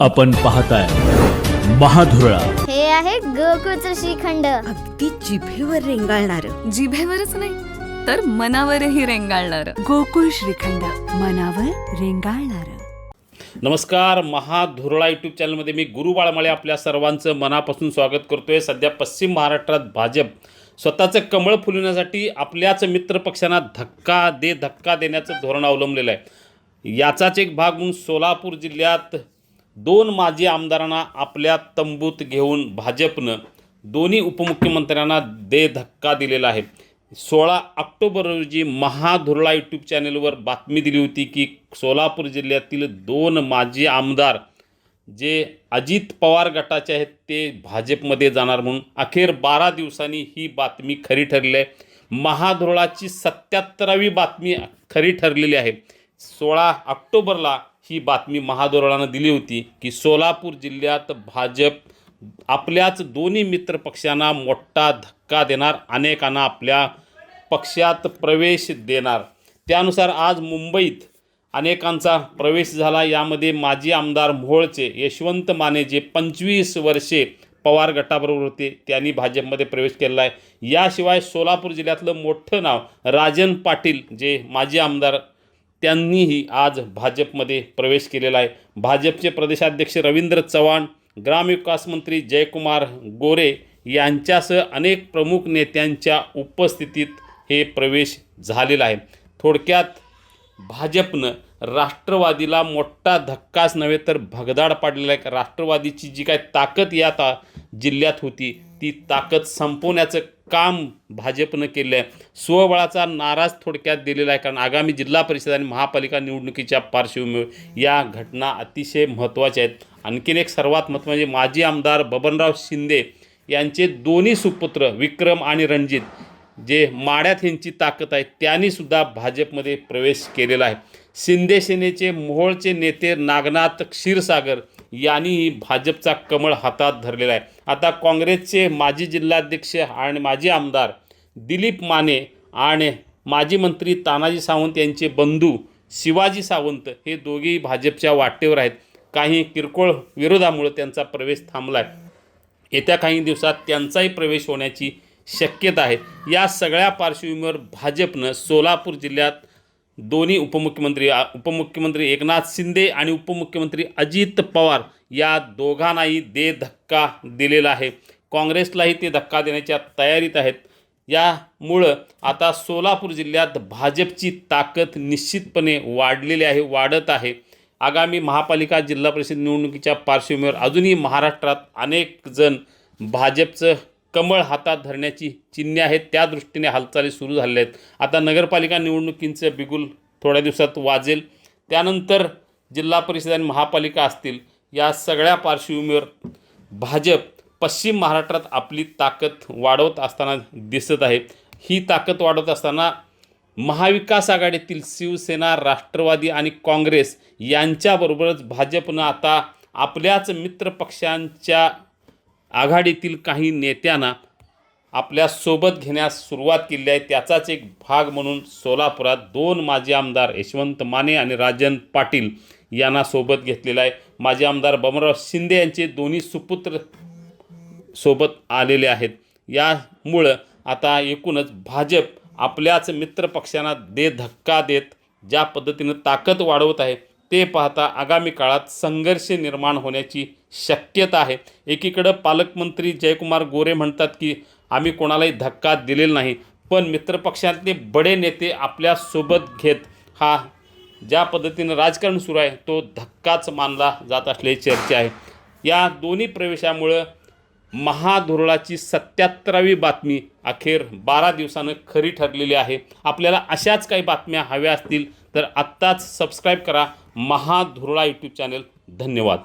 आपण पाहताय महाधुरळा. हे आहे गोकुळचं श्रीखंड. अगदी जिभेवर रेंगाळणार. जिभेवरच नाही तर मनावरही रेंगाळणार. गोकुळ श्रीखंड मनावर रेंगाळणार. नमस्कार महाधुरळा यूट्यूब चॅनलमध्ये मी गुरु बाळमाळे आपल्या सर्वांचं मनापासून स्वागत करतोय. सध्या पश्चिम महाराष्ट्रात भाजप स्वतःचं कमळ फुलवण्यासाठी आपल्याच मित्रपक्षांना धक्का दे धक्का देण्याचं धोरण अवलंबलेलं आहे. याचाच एक भाग म्हणून सोलापूर जिल्ह्यात दोन माजी आमदारांना आपल्या तंबूत घेऊन भाजपनं दोन्ही उपमुख्यमंत्र्यांना दे धक्का दिलेला आहे. सोळा ऑक्टोबर रोजी महाधुरळा यूट्यूब चॅनेलवर बातमी दिली होती की सोलापूर जिल्ह्यातील दोन माजी आमदार जे अजित पवार गटाचे आहेत ते भाजपमध्ये जाणार म्हणून अखेर बारा दिवसांनी ही बातमी खरी ठरली आहे. महाधुरळाची सत्याहत्तरावी बातमी खरी ठरलेली आहे. सोळा ऑक्टोबरला ही बातमी महाधोरणानं दिली होती की सोलापूर जिल्ह्यात भाजप आपल्याच दोन्ही मित्र पक्षांना मोठा धक्का देणार अनेकांना आपल्या पक्षात प्रवेश देणार. त्यानुसार आज मुंबईत अनेकांचा प्रवेश झाला. यामध्ये माजी आमदार मोहोळचे यशवंत माने जे पंचवीस वर्षे पवार गटाबरोबर होते त्यांनी भाजपमध्ये प्रवेश केलेला आहे. याशिवाय सोलापूर जिल्ह्यातलं मोठं नाव राजन पाटील जे माजी आमदार त्यांनीही आज भाजपमध्ये प्रवेश केलेला आहे. भाजपचे प्रदेशाध्यक्ष रवींद्र चव्हाण ग्रामविकास मंत्री जयकुमार गोरे यांच्यासह अनेक प्रमुख नेत्यांच्या उपस्थितीत हे प्रवेश झालेला आहे. थोडक्यात भाजपनं राष्ट्रवादीला मोठा धक्काच नव्हे तर भगदाड पाडलेला आहे. राष्ट्रवादीची जी काय ताकद या ता जिल्ह्यात होती ती ताकद संपवण्याचं काम भाजपनं केलं आहे स्वबळाचा नाराज थोडक्यात दिलेला आहे कारण आगामी जिल्हा परिषद आणि महापालिका निवडणुकीच्या पार्श्वभूमीवर या घटना अतिशय महत्त्वाच्या आहेत. आणखीन एक सर्वात महत्त्व म्हणजे माजी आमदार बबनराव शिंदे यांचे दोन्ही सुपुत्र विक्रम आणि रणजित जे माड्यात यांची ताकद आहे त्यांनीसुद्धा भाजपमध्ये प्रवेश केलेला आहे. शिंदे सेनेचे मोहोळचे नेते नागनाथ क्षीरसागर यांनीही भाजपचा कमळ हातात धरलेला आहे. आता काँग्रेसचे माजी जिल्हाध्यक्ष आणि माजी आमदार दिलीप माने आणि माजी मंत्री तानाजी सावंत यांचे बंधू शिवाजी सावंत हे दोघेही भाजपच्या वाटेवर आहेत. काही किरकोळ विरोधामुळे त्यांचा प्रवेश थांबला आहे येत्या काही दिवसात त्यांचाही प्रवेश होण्याची शक्यता आहे. या सगळ्या पार्श्वभूमीवर भाजपनं सोलापूर जिल्ह्यात दोन्ही उपमुख्यमंत्री उपमुख्यमंत्री एकनाथ शिंदे आणि उपमुख्यमंत्री अजित पवार या दोघांनाही दे धक्का दिलेला आहे. काँग्रेसलाही ते धक्का देण्याच्या तयारीत आहेत. यामुळं आता सोलापूर जिल्ह्यात भाजपची ताकद निश्चितपणे वाढलेली आहे वाढत आहे. आगामी महापालिका जिल्हा परिषद निवडणुकीच्या पार्श्वभूमीवर अजूनही महाराष्ट्रात अनेक जण भाजपचं कमळ हातात धरण्याची चिन्हे आहेत त्या दृष्टीने हालचाली सुरू झालेल्या आहेत. आता नगरपालिका निवडणुकींचे बिगुल थोड्या दिवसात वाजेल. त्यानंतर जिल्हा परिषद आणि महापालिका असतील या सगळ्या पार्श्वभूमीवर भाजप पश्चिम महाराष्ट्रात आपली ताकद वाढवत असताना दिसत आहे. ही ताकद वाढवत असताना महाविकास आघाडीतील शिवसेना राष्ट्रवादी आणि काँग्रेस यांच्याबरोबरच भाजपनं आता आपल्याच मित्रपक्षांच्या आघाडीतील काही नेत्यांना आपल्यासोबत घेण्यास सुरुवात केली आहे. त्याचाच एक भाग म्हणून सोलापुरात दोन माजी आमदार यशवंत माने आणि राजन पाटील यांना सोबत घेतलेला आहे. माजी आमदार बमनराव शिंदे यांचे दोन्ही सुपुत्र सोबत आलेले आहेत. यामुळं आता एकूणच भाजप आपल्याच मित्रपक्षांना दे धक्का देत ज्या पद्धतीनं ताकद वाढवत आहे ते पाहता आगामी काळात संघर्ष निर्माण होण्याची शक्यता आहे. एकीकडं पालकमंत्री जयकुमार गोरे म्हणतात की आम्ही कोणालाही धक्का दिलेला नाही पण मित्रपक्षातले बडे नेते आपल्यासोबत घेत हा ज्या पद्धतीनं राजकारण सुरू आहे तो धक्काच मानला जात असल्याची चर्चा आहे. या दोन्ही प्रवेशामुळं महाधुरळाची सत्याहत्तरावी बातमी अखेर बारा दिवसानं खरी ठरलेली आहे. आपल्याला अशाच काही बातम्या हव्या असतील तर आत्ताच सबस्क्राईब करा महाधुरळा यूट्यूब चॅनल धन्यवाद.